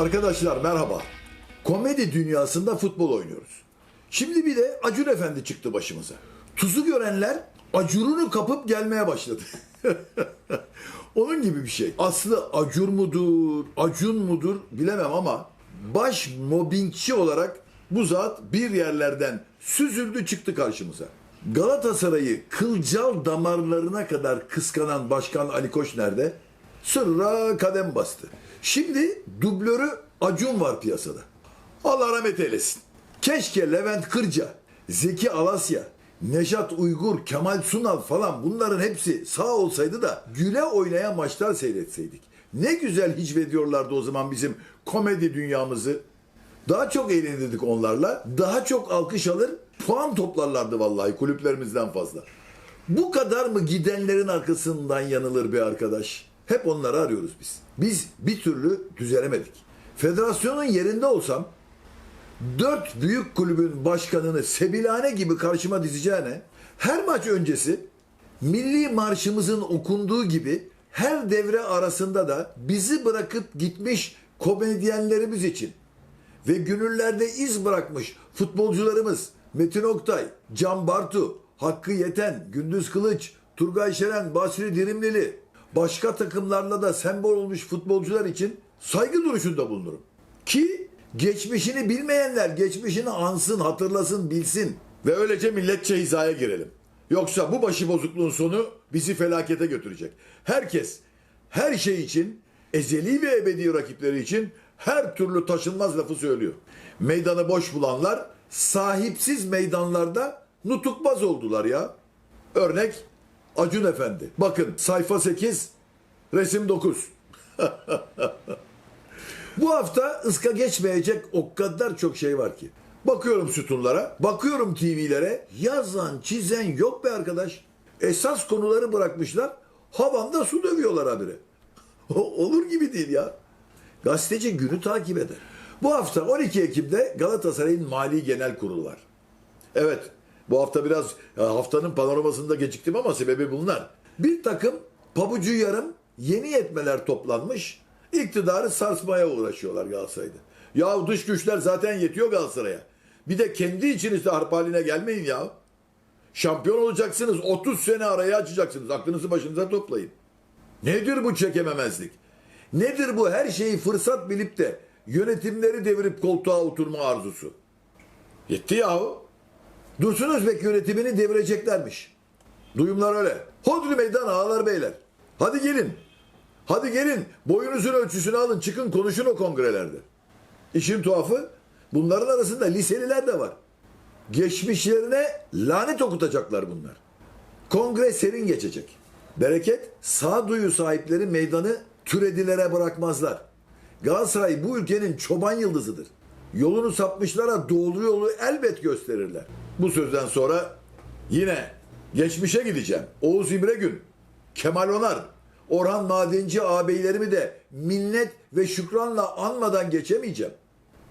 Arkadaşlar merhaba. Komedi dünyasında futbol oynuyoruz. Şimdi bir de Acun Efendi çıktı başımıza. Tuzu görenler acurunu kapıp gelmeye başladı. Onun gibi bir şey. Aslı acur mudur, acun mudur bilemem ama baş mobbingçi olarak bu zat bir yerlerden süzüldü çıktı karşımıza. Galatasaray'ı kılcal damarlarına kadar kıskanan Başkan Ali Koç nerede? Sırra kadem bastı. Şimdi dublörü Acun var piyasada. Allah rahmet eylesin. Keşke Levent Kırca, Zeki Alasya, Nejat Uygur, Kemal Sunal falan bunların hepsi sağ olsaydı da güle oynaya maçlar seyretseydik. Ne güzel hicvediyorlardı o zaman bizim komedi dünyamızı. Daha çok eğlenirdik onlarla. Daha çok alkış alır, puan toplarlardı vallahi kulüplerimizden fazla. Bu kadar mı gidenlerin arkasından yanılır bir arkadaş? Hep onları arıyoruz biz. Biz bir türlü düzelemedik. Federasyonun yerinde olsam dört büyük kulübün başkanını sebilhane gibi karşıma dizeceğine her maç öncesi milli marşımızın okunduğu gibi her devre arasında da bizi bırakıp gitmiş komedyenlerimiz için ve gönüllerde iz bırakmış futbolcularımız Metin Oktay, Can Bartu, Hakkı Yeten, Gündüz Kılıç, Turgay Şeren, Basri Dirimlili, başka takımlarla da sembol olmuş futbolcular için saygı duruşunda bulunurum. Ki geçmişini bilmeyenler geçmişini ansın, hatırlasın, bilsin ve öylece milletçe hizaya girelim. Yoksa bu başıbozukluğun sonu bizi felakete götürecek. Herkes her şey için ezeli ve ebedi rakipleri için her türlü taşınmaz lafı söylüyor. Meydanı boş bulanlar sahipsiz meydanlarda nutukbaz oldular ya. Örnek Acun Efendi. Bakın sayfa 8, resim 9. Bu hafta ıska geçmeyecek o kadar çok şey var ki. Bakıyorum sütunlara, bakıyorum TV'lere. Yazan, çizen yok be arkadaş. Esas konuları bırakmışlar. Havanda su dövüyorlar habire. Olur gibi değil ya. Gazeteci günü takip eder. Bu hafta 12 Ekim'de Galatasaray'ın Mali Genel Kurulu var. Evet, bu hafta biraz ya, haftanın panoramasında geciktim ama sebebi bunlar. Bir takım pabucu yarım yeni yetmeler toplanmış. iktidarı sarsmaya uğraşıyorlar Galatasaray'da. Ya dış güçler zaten yetiyor Galatasaray'a. Bir de kendi içinizde harp haline gelmeyin ya. Şampiyon olacaksınız. 30 sene araya açacaksınız. Aklınızı başınıza toplayın. Nedir bu çekememezlik? Nedir bu her şeyi fırsat bilip de yönetimleri devirip koltuğa oturma arzusu? Yetti yahu. Dursun Özbek yönetimini devireceklermiş. Duyumlar öyle. Hodri meydan ağalar beyler. Hadi gelin. Hadi gelin. Boyunuzun ölçüsünü alın. Çıkın konuşun o kongrelerde. İşin tuhafı bunların arasında liseliler de var. Geçmişlerine lanet okutacaklar bunlar. Kongre serin geçecek. Bereket sağduyu sahipleri meydanı türedilere bırakmazlar. Galatasaray bu ülkenin çoban yıldızıdır. Yolunu sapmışlara doğru yolu elbet gösterirler. Bu sözden sonra yine geçmişe gideceğim. Oğuz İmregün, Kemal Onar, Orhan Madenci ağabeylerimi de minnet ve şükranla anmadan geçemeyeceğim.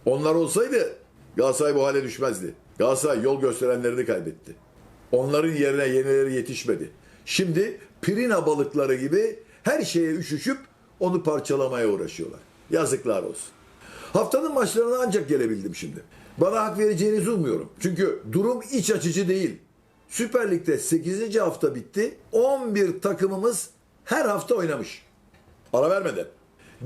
Onlar olsaydı Galatasaray bu hale düşmezdi. Galatasaray yol gösterenlerini kaybetti. Onların yerine yenileri yetişmedi. Şimdi pirina balıkları gibi her şeye üşüşüp onu parçalamaya uğraşıyorlar. Yazıklar olsun. Haftanın maçlarına ancak gelebildim şimdi. Bana hak vereceğinizi umuyorum. Çünkü durum iç açıcı değil. Süper Lig'de 8. hafta bitti. 11 takımımız her hafta oynamış. Ara vermeden.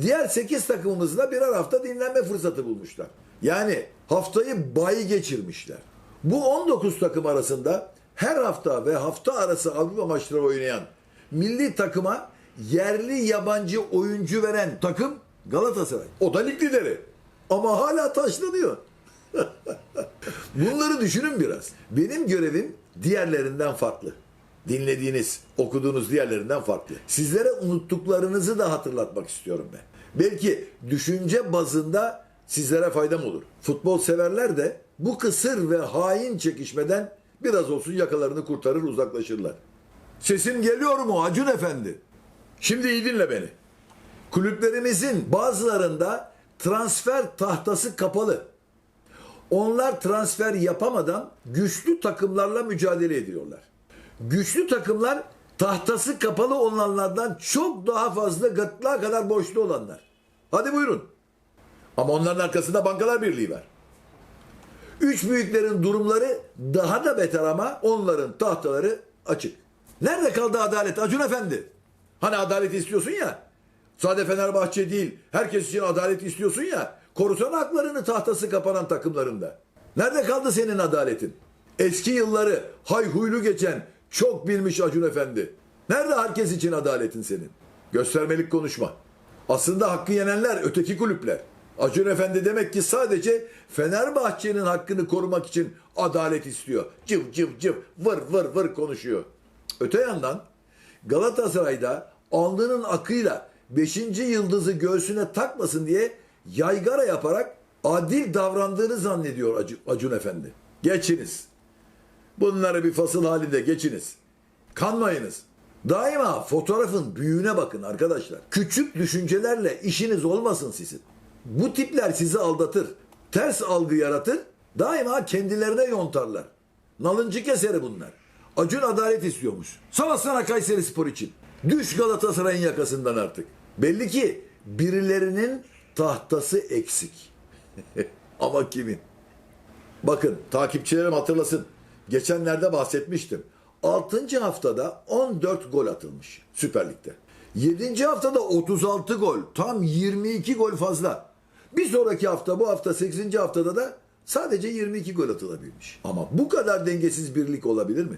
Diğer 8 takımımız da birer hafta dinlenme fırsatı bulmuşlar. Yani haftayı bay geçirmişler. Bu 19 takım arasında her hafta ve hafta arası Avrupa maçları oynayan milli takıma yerli yabancı oyuncu veren takım Galatasaray. O da lig lideri. Ama hala taşlanıyor. Bunları düşünün biraz. Benim görevim diğerlerinden farklı. Dinlediğiniz, okuduğunuz diğerlerinden farklı. Sizlere unuttuklarınızı da hatırlatmak istiyorum ben. Belki düşünce bazında sizlere faydam olur. Futbol severler de bu kısır ve hain çekişmeden biraz olsun yakalarını kurtarır uzaklaşırlar. Sesim geliyor mu Acun Efendi? Şimdi iyi dinle beni. Kulüplerimizin bazılarında transfer tahtası kapalı. Onlar transfer yapamadan güçlü takımlarla mücadele ediyorlar. Güçlü takımlar tahtası kapalı olanlardan çok daha fazla gırtlağa kadar borçlu olanlar. Hadi buyurun. Ama onların arkasında Bankalar Birliği var. Üç büyüklerin durumları daha da beter ama onların tahtaları açık. Nerede kaldı adalet Acun Efendi? Hani adalet istiyorsun ya. Sade Fenerbahçe değil, herkes için adalet istiyorsun ya. Korusana haklarını tahtası kapanan takımlarında. Nerede kaldı senin adaletin? Eski yılları hayhuylu geçen çok bilmiş Acun Efendi. Nerede herkes için adaletin senin? Göstermelik konuşma. Aslında hakkı yenenler öteki kulüpler. Acun Efendi demek ki sadece Fenerbahçe'nin hakkını korumak için adalet istiyor. Cıv cıv cıv vır vır vır konuşuyor. Öte yandan Galatasaray'da alnının akıyla 5. yıldızı göğsüne takmasın diye yaygara yaparak adil davrandığını zannediyor Acun, Efendi. Geçiniz. Bunları bir fasıl halinde geçiniz. Kanmayınız. Daima fotoğrafın büyüğüne bakın arkadaşlar. Küçük düşüncelerle işiniz olmasın sizin. Bu tipler sizi aldatır. Ters algı yaratır. Daima kendilerine yontarlar. Nalıncı keseri bunlar. Acun adalet istiyormuş. Savaşsana Kayseri Spor için. Düş Galatasaray'ın yakasından artık. Belli ki birilerinin tahtası eksik. Ama kimin? Bakın takipçilerim hatırlasın. Geçenlerde bahsetmiştim. 6. haftada 14 gol atılmış Süper Lig'de. 7. haftada 36 gol. Tam 22 gol fazla. Bir sonraki hafta bu hafta 8. haftada da sadece 22 gol atılabilmiş. Ama bu kadar dengesiz birlik olabilir mi?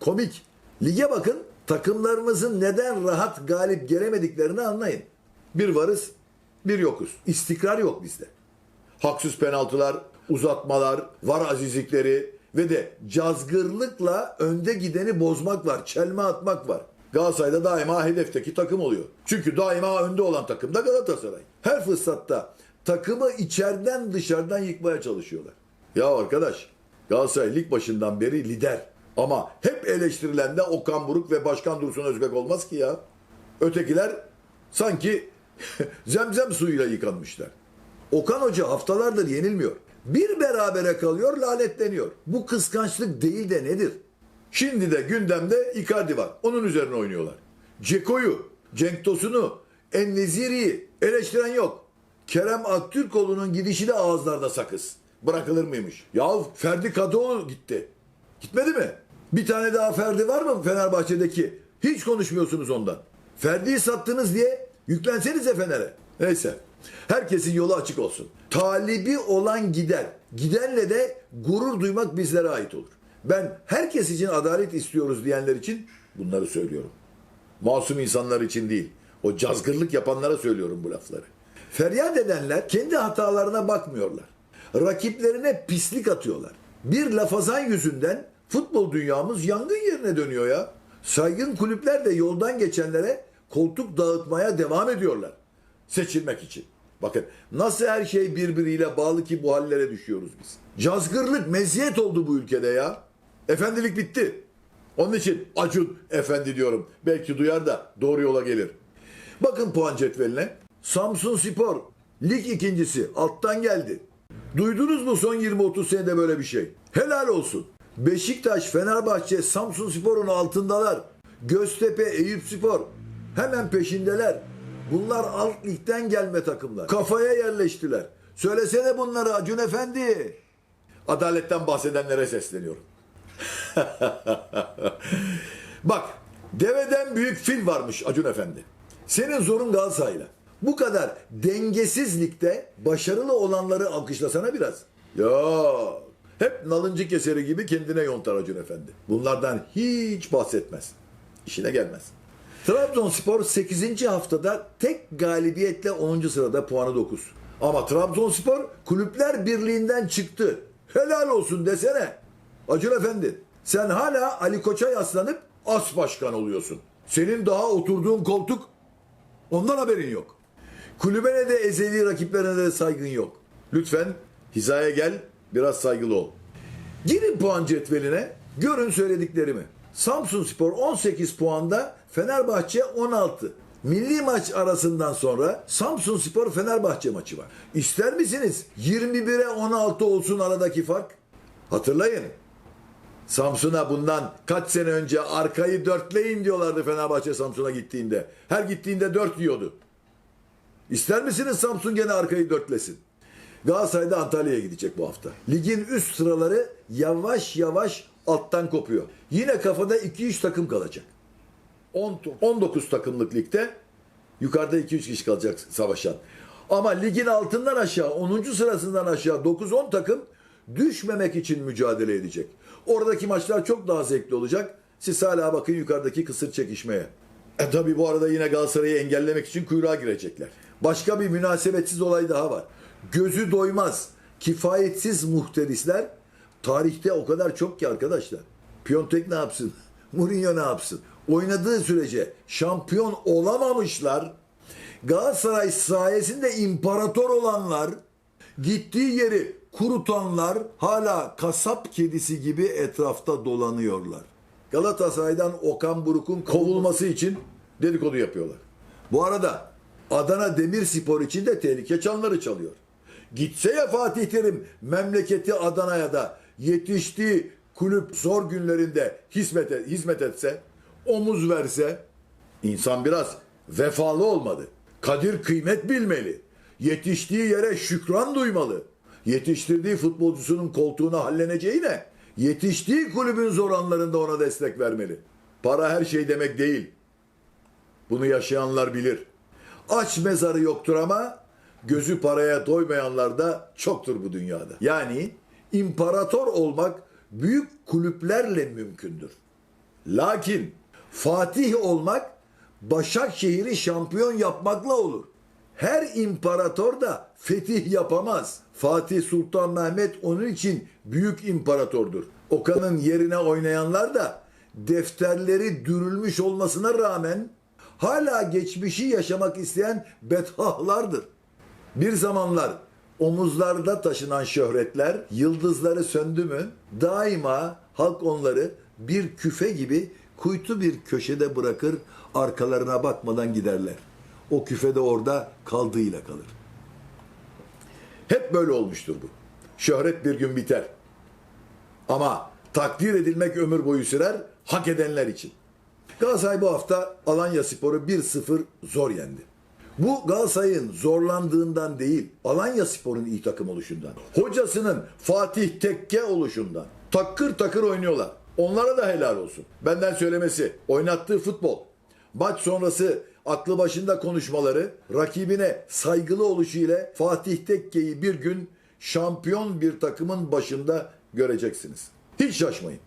Komik. Lige bakın takımlarımızın neden rahat galip gelemediklerini anlayın. Bir varız, bir yokuz. İstikrar yok bizde haksız penaltılar, uzatmalar, var azizlikleri ve de cazgırlıkla önde gideni bozmak var, çelme atmak var. Galatasaray'da daima hedefteki takım oluyor. Çünkü daima önde olan takım da Galatasaray. Her fırsatta takımı içeriden dışarıdan yıkmaya çalışıyorlar. Ya arkadaş Galatasaray lig başından beri lider. Ama hep eleştirilen de Okan Buruk ve Başkan Dursun Özbek olmaz ki ya. Ötekiler sanki zemzem suyuyla yıkanmışlar. Okan Hoca haftalardır yenilmiyor. Bir berabere kalıyor, lanetleniyor. Bu kıskançlık değil de nedir? Şimdi de gündemde Icardi var. Onun üzerine oynuyorlar. Ceko'yu, Cenk Tosun'u, Enneziri'yi eleştiren yok. Kerem Aktürkoğlu'nun gidişi de ağızlarda sakız. Bırakılır mıymış? Yahu Ferdi Kadıoğlu gitti. Gitmedi mi? Bir tane daha Ferdi var mı Fenerbahçe'deki? Hiç konuşmuyorsunuz ondan. Ferdi'yi sattınız diye yüklensenize Fener'e. Neyse. Herkesin yolu açık olsun. Talibi olan gider. Gidenle de gurur duymak bizlere ait olur. Ben herkes için adalet istiyoruz diyenler için bunları söylüyorum. Masum insanlar için değil. O cazgırlık yapanlara söylüyorum bu lafları. Feryat edenler kendi hatalarına bakmıyorlar. Rakiplerine pislik atıyorlar. Bir lafazan yüzünden futbol dünyamız yangın yerine dönüyor ya. Saygın kulüpler de yoldan geçenlere koltuk dağıtmaya devam ediyorlar. Seçilmek için. Bakın nasıl her şey birbiriyle bağlı ki bu hallere düşüyoruz biz. Cazgırlık meziyet oldu bu ülkede ya. Efendilik bitti. Onun için Acun efendi diyorum. Belki duyar da doğru yola gelir. Bakın puan cetveline. Samsun Spor lig ikincisi alttan geldi. Duydunuz mu son 20-30 senede böyle bir şey? Helal olsun. Beşiktaş, Fenerbahçe, Samsun Spor'un altındalar. Göztepe, Eyüp Spor hemen peşindeler. Bunlar alt ligden gelme takımlar. Kafaya yerleştiler. Söylesene bunları Acun Efendi. Adaletten bahsedenlere sesleniyorum. Bak, deveden büyük fil varmış Acun Efendi. Senin zorun Galatasaray'la. Bu kadar dengesizlikte başarılı olanları alkışlasana biraz. Ya hep nalıncı keseri gibi kendine yontar Acun Efendi. Bunlardan hiç bahsetmez. İşine gelmez. Trabzonspor 8. haftada tek galibiyetle 10. sırada puanı 9. Ama Trabzonspor Kulüpler Birliği'nden çıktı. Helal olsun desene. Acun Efendi sen hala Ali Koç'a yaslanıp as başkan oluyorsun. Senin daha oturduğun koltuk ondan haberin yok. Kulübene de ezeli rakiplerine de saygın yok. Lütfen hizaya gel biraz saygılı ol. Girin puan cetveline görün söylediklerimi. Samsun Spor 18 puanda Fenerbahçe 16. Milli maç arasından sonra Samsun Spor Fenerbahçe maçı var. İster misiniz 21'e 16 olsun aradaki fark? Hatırlayın. Samsun'a bundan kaç sene önce arkayı dörtleyin diyorlardı Fenerbahçe Samsun'a gittiğinde. Her gittiğinde dört yiyordu. İster misiniz Samsun gene arkayı dörtlesin? Galatasaray da Antalya'ya gidecek bu hafta. Ligin üst sıraları yavaş yavaş alttan kopuyor. Yine kafada 2-3 takım kalacak. 10 19 takımlık ligde yukarıda 2-3 kişi kalacak savaşan. Ama ligin altından aşağı 10. sırasından aşağı 9-10 takım düşmemek için mücadele edecek. Oradaki maçlar çok daha zevkli olacak. Siz hala bakın yukarıdaki kısır çekişmeye. E tabi bu arada yine Galatasaray'ı engellemek için kuyruğa girecekler. Başka bir münasebetsiz olay daha var. Gözü doymaz, kifayetsiz muhterisler tarihte o kadar çok ki arkadaşlar. Piontek ne yapsın? Mourinho ne yapsın? Oynadığı sürece şampiyon olamamışlar. Galatasaray sayesinde imparator olanlar, gittiği yeri kurutanlar hala kasap kedisi gibi etrafta dolanıyorlar. Galatasaray'dan Okan Buruk'un kovulması için dedikodu yapıyorlar. Bu arada Adana Demirspor için de tehlike çanları çalıyor. Gitse ya Fatih Terim memleketi Adana'ya da yetiştiği kulüp zor günlerinde hizmet, e, hizmet etse, omuz verse, insan biraz vefalı olmalı. Kadir kıymet bilmeli. Yetiştiği yere şükran duymalı. Yetiştirdiği futbolcusunun koltuğuna halleneceğine yetiştiği kulübün zor anlarında ona destek vermeli. Para her şey demek değil. Bunu yaşayanlar bilir. Aç mezarı yoktur ama gözü paraya doymayanlar da çoktur bu dünyada. Yani imparator olmak büyük kulüplerle mümkündür. Lakin Fatih olmak Başakşehir'i şampiyon yapmakla olur. Her imparator da fetih yapamaz. Fatih Sultan Mehmet onun için büyük imparatordur. Okan'ın yerine oynayanlar da defterleri dürülmüş olmasına rağmen hala geçmişi yaşamak isteyen bedhahlardır. Bir zamanlar omuzlarda taşınan şöhretler yıldızları söndü mü daima halk onları bir küfe gibi kuytu bir köşede bırakır arkalarına bakmadan giderler. O küfede orada kaldığıyla kalır. Hep böyle olmuştur bu. Şöhret bir gün biter. Ama takdir edilmek ömür boyu sürer hak edenler için. Galatasaray bu hafta Alanya Spor'u 1-0 zor yendi. Bu Galatasaray'ın zorlandığından değil, Alanya Spor'un iyi takım oluşundan. Hocasının Fatih Tekke oluşundan. Takır takır oynuyorlar. Onlara da helal olsun. Benden söylemesi, oynattığı futbol, maç sonrası aklı başında konuşmaları, rakibine saygılı oluşu ile Fatih Tekke'yi bir gün şampiyon bir takımın başında göreceksiniz. Hiç şaşmayın.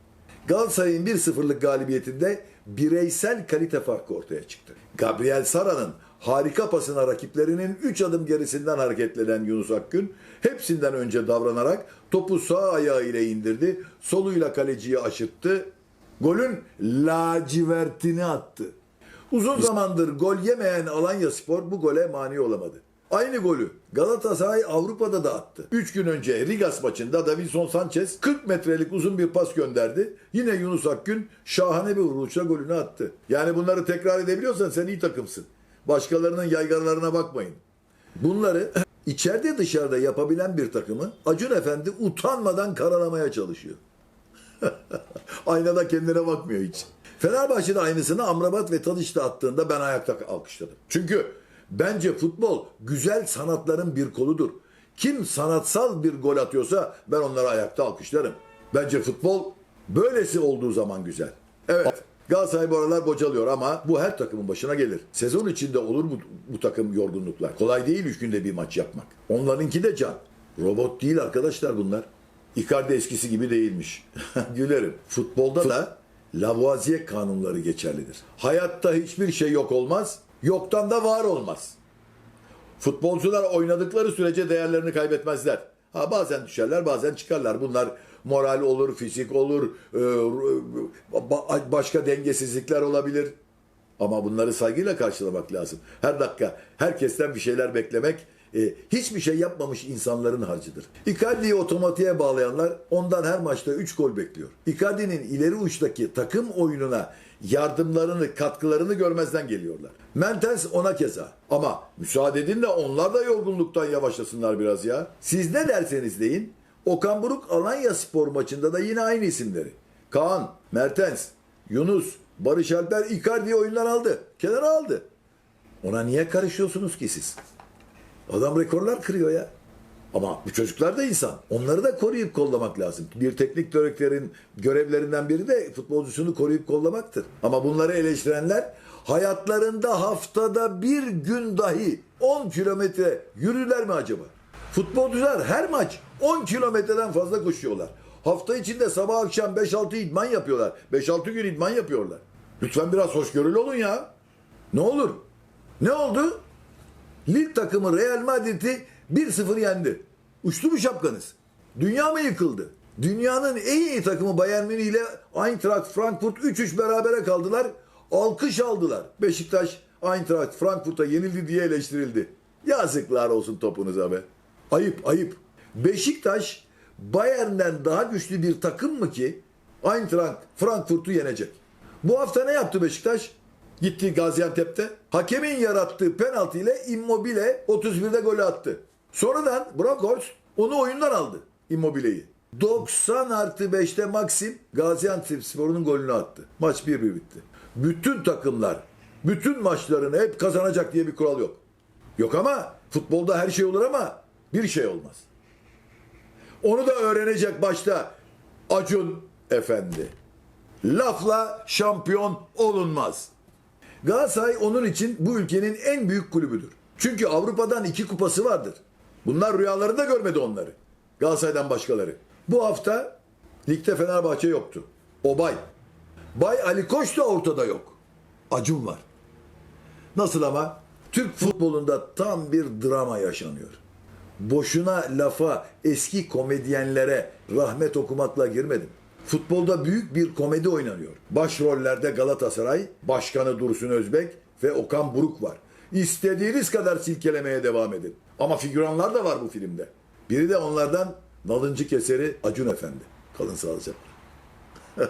Galatasaray'ın 1-0'lık galibiyetinde bireysel kalite farkı ortaya çıktı. Gabriel Sara'nın harika pasına rakiplerinin 3 adım gerisinden hareketlenen Yunus Akgün hepsinden önce davranarak topu sağ ayağı ile indirdi. Soluyla kaleciyi aşırttı. Golün lacivertini attı. Uzun zamandır gol yemeyen Alanya Spor bu gole mani olamadı. Aynı golü Galatasaray Avrupa'da da attı. 3 gün önce Rigas maçında Davinson Sanchez 40 metrelik uzun bir pas gönderdi. Yine Yunus Akgün şahane bir vuruşla golünü attı. Yani bunları tekrar edebiliyorsan sen iyi takımsın. Başkalarının yaygarlarına bakmayın. Bunları içeride dışarıda yapabilen bir takımı Acun Efendi utanmadan karalamaya çalışıyor. Aynada kendine bakmıyor hiç. Fenerbahçe'de aynısını Amrabat ve Tadiş'te attığında ben ayakta alkışladım. Çünkü bence futbol güzel sanatların bir koludur. Kim sanatsal bir gol atıyorsa ben onları ayakta alkışlarım. Bence futbol böylesi olduğu zaman güzel. Evet. Galatasaray bu aralar bocalıyor ama bu her takımın başına gelir. Sezon içinde olur bu, bu takım yorgunluklar. Kolay değil üç günde bir maç yapmak. Onlarınki de can. Robot değil arkadaşlar bunlar. Icardi eskisi gibi değilmiş. Gülerim. Futbolda da Lavoisier kanunları geçerlidir. Hayatta hiçbir şey yok olmaz, yoktan da var olmaz. Futbolcular oynadıkları sürece değerlerini kaybetmezler. Ha bazen düşerler, bazen çıkarlar. Bunlar moral olur, fizik olur, e, ba- başka dengesizlikler olabilir. Ama bunları saygıyla karşılamak lazım. Her dakika herkesten bir şeyler beklemek e, hiçbir şey yapmamış insanların harcıdır. Icardi'yi otomatiğe bağlayanlar ondan her maçta 3 gol bekliyor. Icardi'nin ileri uçtaki takım oyununa yardımlarını, katkılarını görmezden geliyorlar. Mertens ona keza. Ama müsaade edin de onlar da yorgunluktan yavaşlasınlar biraz ya. Siz ne derseniz deyin. Okan Buruk Alanya Spor maçında da yine aynı isimleri. Kaan, Mertens, Yunus, Barış Alper Icardi'yi oyundan aldı. Kenara aldı. Ona niye karışıyorsunuz ki siz? Adam rekorlar kırıyor ya. Ama bu çocuklar da insan. Onları da koruyup kollamak lazım. Bir teknik direktörün görevlerinden biri de futbolcusunu koruyup kollamaktır. Ama bunları eleştirenler hayatlarında haftada bir gün dahi 10 kilometre yürürler mi acaba? Futbolcular her maç 10 kilometreden fazla koşuyorlar. Hafta içinde sabah akşam 5-6 idman yapıyorlar. 5-6 gün idman yapıyorlar. Lütfen biraz hoşgörülü olun ya. Ne olur? Ne oldu? Lig takımı Real Madrid'i 1-0 yendi. Uçtu mu şapkanız? Dünya mı yıkıldı? Dünyanın en iyi takımı Bayern Münih ile Eintracht Frankfurt 3-3 berabere kaldılar. Alkış aldılar. Beşiktaş Eintracht Frankfurt'a yenildi diye eleştirildi. Yazıklar olsun topunuza be. Ayıp ayıp. Beşiktaş Bayern'den daha güçlü bir takım mı ki Eintracht Frankfurt'u yenecek? Bu hafta ne yaptı Beşiktaş? Gitti Gaziantep'te. Hakemin yarattığı penaltı ile Immobile 31'de golü attı. Sonradan Broncos onu oyundan aldı Immobile'yi. 90 artı 5'te Maxim Gaziantep Spor'un golünü attı. Maç 1-1 bitti. Bütün takımlar, bütün maçlarını hep kazanacak diye bir kural yok. Yok ama futbolda her şey olur ama bir şey olmaz. Onu da öğrenecek başta Acun Efendi. Lafla şampiyon olunmaz. Galatasaray onun için bu ülkenin en büyük kulübüdür. Çünkü Avrupa'dan iki kupası vardır. Bunlar rüyalarında görmedi onları. Galatasaray'dan başkaları. Bu hafta ligde Fenerbahçe yoktu. Obay. Bay Ali Koç da ortada yok. Acun var. Nasıl ama? Türk futbolunda tam bir drama yaşanıyor. Boşuna lafa eski komedyenlere rahmet okumakla girmedim. Futbolda büyük bir komedi oynanıyor. Başrollerde Galatasaray, Başkanı Dursun Özbek ve Okan Buruk var. İstediğiniz kadar silkelemeye devam edin. Ama figüranlar da var bu filmde. Biri de onlardan nalıncı keseri Acun Efendi. Kalın sağlıcakla.